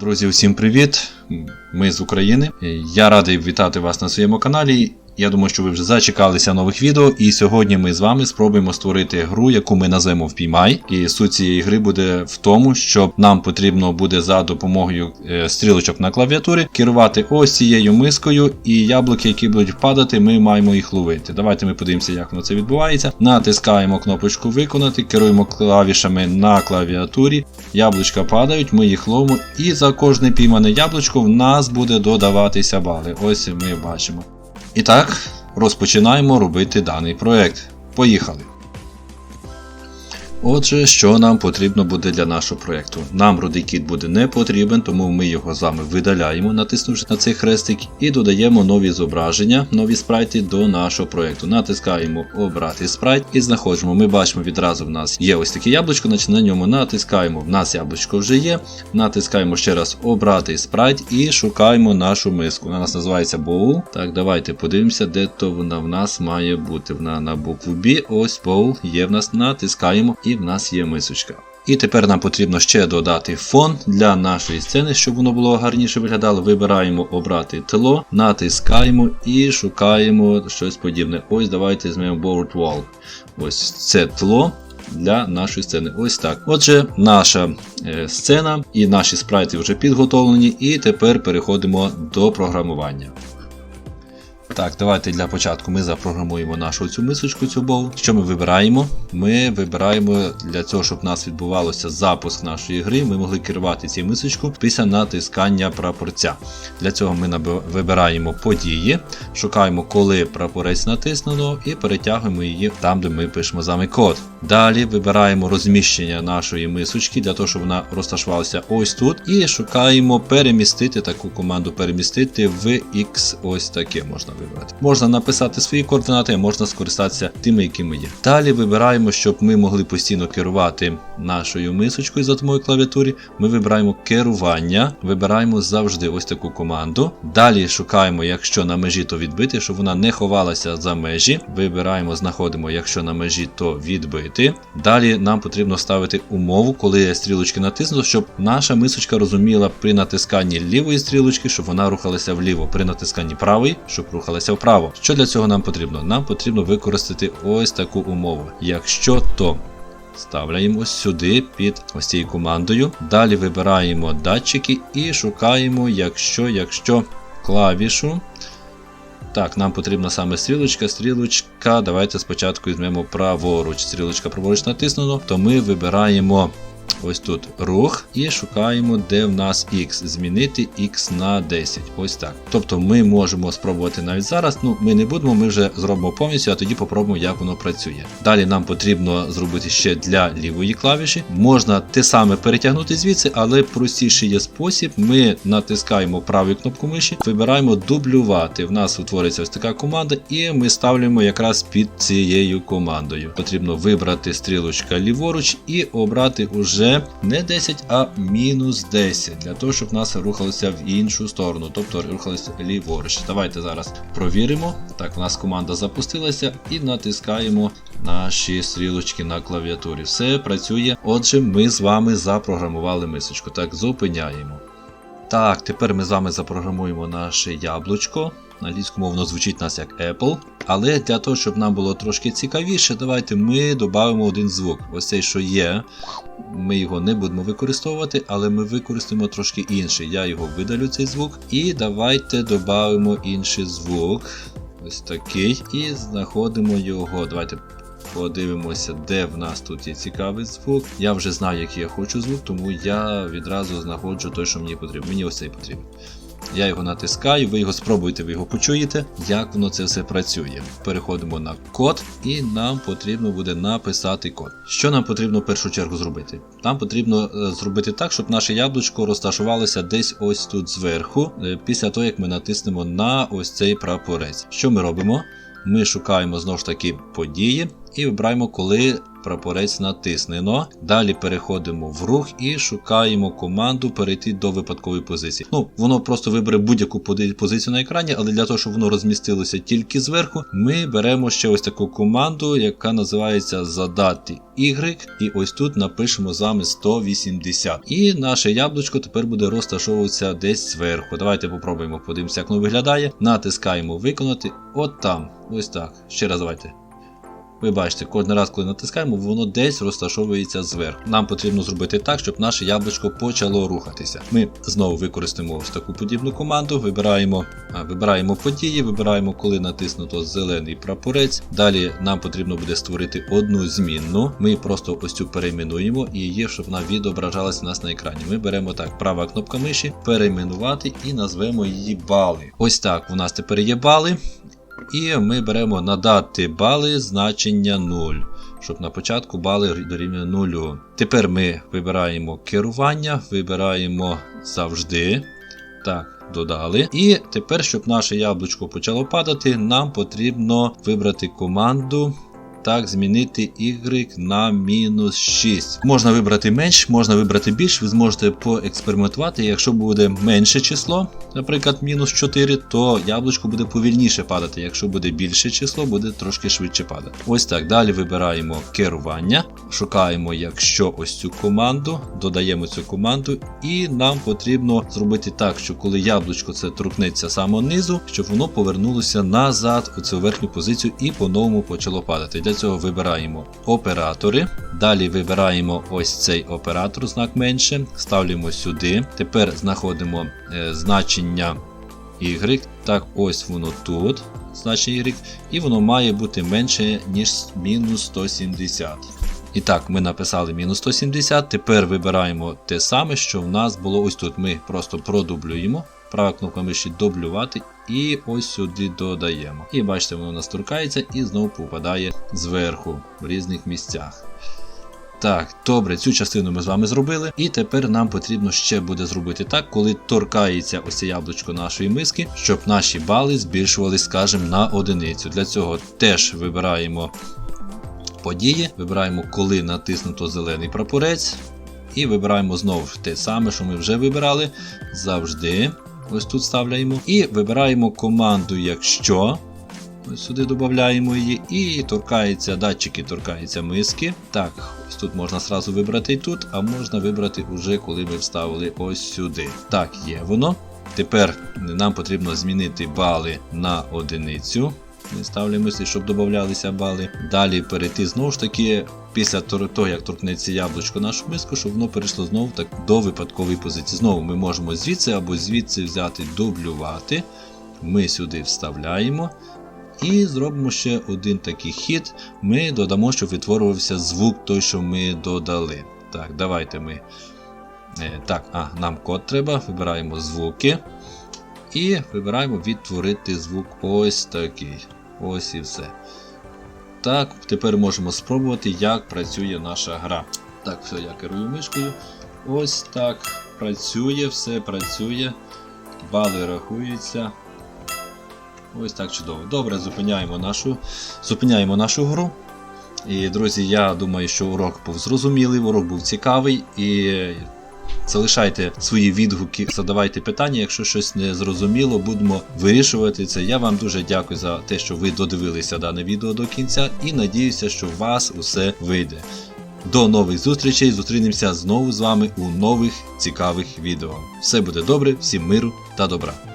Друзі, всім привіт! Ми з України. Я радий вітати вас на своєму каналі. Я думаю, що ви вже зачекалися нових відео, і сьогодні ми з вами спробуємо створити гру, яку ми назвемо Впіймай. І суть цієї гри буде в тому, що нам потрібно буде за допомогою е, стрілочок на клавіатурі керувати ось цією мискою, і яблуки, які будуть падати, ми маємо їх ловити. Давайте ми подивимося, як воно це відбувається. Натискаємо кнопочку Виконати, керуємо клавішами на клавіатурі. Яблучка падають, ми їх ловимо, і за кожне піймане яблучко в нас буде додаватися бали. Ось ми бачимо. І так, розпочинаємо робити даний проект. Поїхали. Отже, що нам потрібно буде для нашого проєкту? Нам рудий кіт буде не потрібен, тому ми його з вами видаляємо, натиснувши на цей хрестик, і додаємо нові зображення, нові спрайти до нашого проєкту. Натискаємо Обрати спрайт і знаходимо. Ми бачимо відразу в нас є ось таке яблучко, значить на ньому натискаємо. В нас яблучко вже є. Натискаємо ще раз Обрати спрайт і шукаємо нашу миску. Вона нас називається Bowl. Так, давайте подивимося, де то вона в нас має бути. Вона на букву B. Ось Bowl є в нас. Натискаємо і в нас є мисочка. І тепер нам потрібно ще додати фон для нашої сцени, щоб воно було гарніше виглядало. Вибираємо обрати тло, натискаємо і шукаємо щось подібне. Ось давайте візьмемо Board Wall. Ось це тло. Для нашої сцени. Ось так. Отже, наша е, сцена і наші спрайти вже підготовлені, і тепер переходимо до програмування. Так, давайте для початку ми запрограмуємо нашу цю мисочку, цю бол. Що ми вибираємо? Ми вибираємо для цього, щоб у нас відбувалося запуск нашої гри, ми могли керувати цією мисочку після натискання прапорця. Для цього ми вибираємо події, шукаємо, коли прапорець натиснено, і перетягуємо її там, де ми пишемо з вами код. Далі вибираємо розміщення нашої мисочки для того, щоб вона розташувалася ось тут. І шукаємо перемістити таку команду перемістити в X ось таке можна вибрати. Можна написати свої координати, можна скористатися тими, якими є. Далі вибираємо, щоб ми могли постійно керувати нашою мисочкою за допомогою клавіатури. Ми вибираємо керування, вибираємо завжди ось таку команду. Далі шукаємо, якщо на межі, то відбити, щоб вона не ховалася за межі. Вибираємо, знаходимо, якщо на межі, то відбити. Далі нам потрібно ставити умову, коли стрілочки натиснуто, щоб наша мисочка розуміла при натисканні лівої стрілочки, щоб вона рухалася вліво, при натисканні правої, щоб рухалася вправо. Що для цього нам потрібно? Нам потрібно використати ось таку умову. Якщо то. Ставляємо сюди під ось цією командою. Далі вибираємо датчики і шукаємо, якщо, якщо клавішу. Так, нам потрібна саме стрілочка. Стрілочка. Давайте спочатку візьмемо праворуч. Стрілочка праворуч натиснено, то ми вибираємо ось тут рух і шукаємо, де в нас X. Змінити X на 10. Ось так. Тобто ми можемо спробувати навіть зараз. Ну, ми не будемо, ми вже зробимо повністю, а тоді попробуємо, як воно працює. Далі нам потрібно зробити ще для лівої клавіші. Можна те саме перетягнути звідси, але простіший є спосіб. Ми натискаємо праву кнопку миші, вибираємо дублювати. В нас утвориться ось така команда, і ми ставимо якраз під цією командою. Потрібно вибрати стрілочка ліворуч і обрати уже не 10, а мінус 10, для того, щоб нас рухалося в іншу сторону, тобто рухалося ліворуч. Давайте зараз провіримо. Так, у нас команда запустилася і натискаємо наші стрілочки на клавіатурі. Все працює. Отже, ми з вами запрограмували мисочку. Так, зупиняємо. Так, тепер ми з вами запрограмуємо наше яблучко. На англійському воно звучить нас як Apple. Але для того, щоб нам було трошки цікавіше, давайте ми додамо один звук. Ось цей, що є. Ми його не будемо використовувати, але ми використаємо трошки інший. Я його видалю цей звук. І давайте додамо інший звук. Ось такий. І знаходимо його. Давайте подивимося, де в нас тут є цікавий звук. Я вже знаю, який я хочу звук, тому я відразу знаходжу той, що мені потрібен. Мені ось цей потрібен. Я його натискаю, ви його спробуєте, ви його почуєте, як воно це все працює. Переходимо на код, і нам потрібно буде написати код. Що нам потрібно в першу чергу зробити? Нам потрібно е, зробити так, щоб наше яблучко розташувалося десь ось тут зверху, е, після того, як ми натиснемо на ось цей прапорець. Що ми робимо? Ми шукаємо знову ж таки події, і вибираємо, коли прапорець натиснено. Далі переходимо в рух і шукаємо команду перейти до випадкової позиції. Ну, воно просто вибере будь-яку позицію на екрані, але для того, щоб воно розмістилося тільки зверху, ми беремо ще ось таку команду, яка називається задати Y, і ось тут напишемо з вами 180. І наше яблучко тепер буде розташовуватися десь зверху. Давайте попробуємо, подивимося, як воно виглядає. Натискаємо виконати. От там. Ось так. Ще раз давайте. Ви бачите, кожен раз, коли натискаємо, воно десь розташовується зверху. Нам потрібно зробити так, щоб наше яблучко почало рухатися. Ми знову використаємо ось таку подібну команду, вибираємо, вибираємо події, вибираємо, коли натиснуто зелений прапорець. Далі нам потрібно буде створити одну змінну. Ми просто ось цю перейменуємо і її, щоб вона відображалась у нас на екрані. Ми беремо так, права кнопка миші, перейменувати і назвемо її бали. Ось так у нас тепер є бали. І ми беремо надати бали значення 0, щоб на початку бали дорівнює 0. Тепер ми вибираємо керування, вибираємо завжди. Так, додали. І тепер, щоб наше яблучко почало падати, нам потрібно вибрати команду. Так, змінити y на мінус 6. Можна вибрати менш, можна вибрати більш, ви зможете поекспериментувати. Якщо буде менше число, наприклад, мінус 4, то яблучко буде повільніше падати. Якщо буде більше число, буде трошки швидше падати. Ось так. Далі вибираємо керування, шукаємо, якщо ось цю команду, додаємо цю команду, і нам потрібно зробити так, що коли яблучко це торкнеться саме низу, щоб воно повернулося назад у цю верхню позицію і по-новому почало падати. Для цього вибираємо оператори. Далі вибираємо ось цей оператор, знак менше, ставимо сюди. Тепер знаходимо е, значення y. Так, ось воно тут, значення y, і воно має бути менше, ніж мінус 170. І так, ми написали мінус 170. Тепер вибираємо те саме, що в нас було ось тут. Ми просто продублюємо. Права кнопка миші дублювати і ось сюди додаємо. І бачите, воно у нас торкається і знову попадає зверху в різних місцях. Так, добре, цю частину ми з вами зробили. І тепер нам потрібно ще буде зробити так, коли торкається ось це яблучко нашої миски, щоб наші бали збільшувалися, скажімо, на одиницю. Для цього теж вибираємо події, вибираємо, коли натиснуто зелений прапорець. І вибираємо знову те саме, що ми вже вибирали. Завжди. Ось тут ставляємо. І вибираємо команду, якщо. Ось сюди додаємо її. І торкається, датчики торкаються миски. Так, ось тут можна сразу вибрати і тут, а можна вибрати уже, коли ми вставили ось сюди. Так, є воно. Тепер нам потрібно змінити бали на одиницю. Ми ставимо, щоб додавалися бали. Далі перейти знову ж таки, після того, як торкнеться яблучко нашу миску, щоб воно перейшло знову так до випадкової позиції. Знову ми можемо звідси або звідси взяти дублювати. Ми сюди вставляємо. І зробимо ще один такий хід. Ми додамо, щоб відтворювався звук той, що ми додали. Так, давайте ми. Е, так, а, нам код треба. Вибираємо звуки. І вибираємо відтворити звук ось такий. Ось і все. Так, тепер можемо спробувати, як працює наша гра. Так, все, я керую мишкою. Ось так. Працює, все працює. Бали рахуються. Ось так чудово. Добре, зупиняємо нашу, зупиняємо нашу гру. І, друзі, я думаю, що урок був зрозумілий, урок був цікавий. І залишайте свої відгуки, задавайте питання, якщо щось не зрозуміло, будемо вирішувати це. Я вам дуже дякую за те, що ви додивилися дане відео до кінця, і надіюся, що у вас усе вийде. До нових зустрічей! Зустрінемося знову з вами у нових цікавих відео. Все буде добре, всім миру та добра!